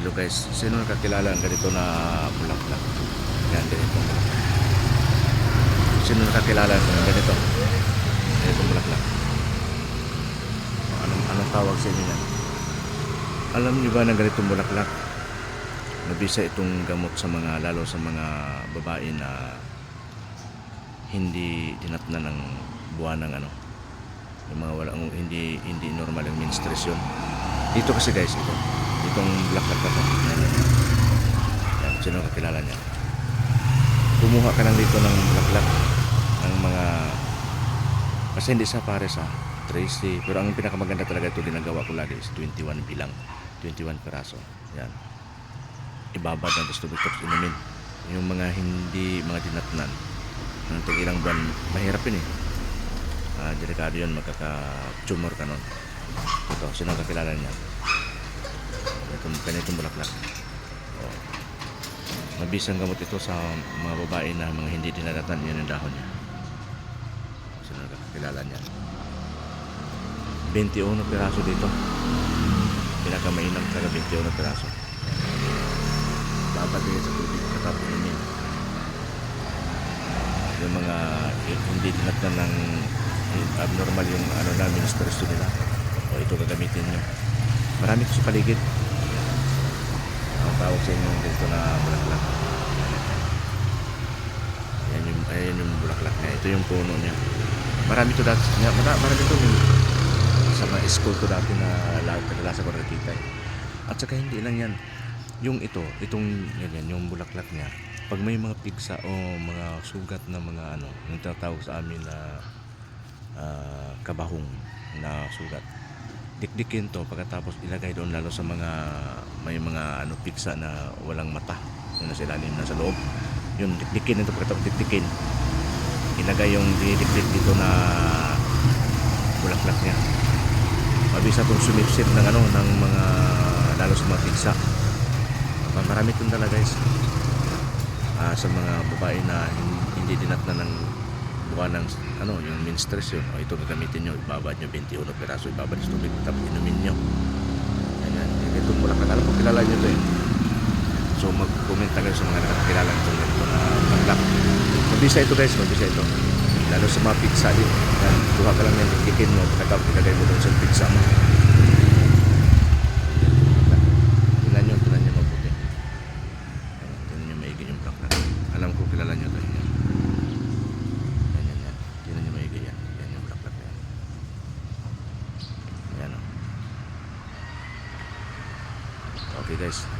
Hello guys, sino nakakilala ng ganito na bulaklak? Yan, ganito. Sino nakakilala ng ganito? Ganitong bulaklak. Anong, anong tawag sa inyo yan? Alam niyo ba ng ganitong bulaklak? Nabisa itong gamot sa mga, lalo sa mga babae na hindi dinatna ng buwan ng ano, yung mga walang hindi hindi normal yung menstruation. Dito kasi guys, ito. Itong bulaklak na to. Yan, sino kakilala niya? Kumuha ka lang dito ng bulaklak ng mga kasi hindi sa pare sa 30 pero ang pinakamaganda talaga ito ginagawa ko lagi is 21 bilang 21 peraso. Yan. Ibabad ng gusto tapos inumin. Yung mga hindi mga dinatnan ng tag ilang buwan mahirap yun eh. Ah, delikado yun magkaka-tumor ka nun. Ito sino kakilala niya itong ganitong bulaklak. Oh. mabisang gamot ito sa mga babae na mga hindi dinadatan yan ang dahon niya. Sino ang kakilala niya. 21 piraso dito. Pinakamainam talaga 21 piraso. Din sa tubig katapos inumin yung mga eh, hindi tinatnan ng eh, abnormal yung ano na menstruation nila. O ito gagamitin nyo marami ito sa paligid tawag sa inyo dito na bulaklak. Yan yung, ayan yung bulaklak niya. Ito yung puno niya. Marami ito dati marami yung, sa mga school ko dati na lahat kadalasan ko nakikita eh. at saka hindi lang yan. Yung ito itong yan, yung bulaklak niya. Pag may mga pigsa o mga sugat na mga ano yung tinatawag sa amin na ah, kabahong na sugat dikdikin to. Pagkatapos ilagay doon lalo sa mga may mga ano pigsa na walang mata. Yung nasa ilalim nasa loob. Yun dikdikin ito pagkatapos dikdikin ilagay yung didikdik dito na bulaklak niya. Mabisa itong sumipsip ng ano ng mga lalo sa mga pigsa marami itong dala guys. Ah, sa mga babae na hin- hindi dinatna ng buwan ng ano, yung menstruation o ito gagamitin nyo ibabad nyo 21 peraso ibabad sa tubig tapos inumin nyo yan yan Yan, itong bulaklak alam ko kilala nyo ito eh so mag-comment kayo sa mga nakakilala nito ganito na bulaklak mabisa ito guys mabisa ito. Lalo sa mga pizza din. Yan, kuha ka lang yan tikikin mo pagkatapos ilagay mo doon sa pizza mo Tingnan nyo, tingnan nyo mabuti. Ayan, Tingnan nyo maigi yung bulaklak. Alam ko kilala nyo ito. Yan. Yan, yan, yan. Tingnan nyo maigi yan. Yan yung bulaklak na yan. Ayan o. Okay guys.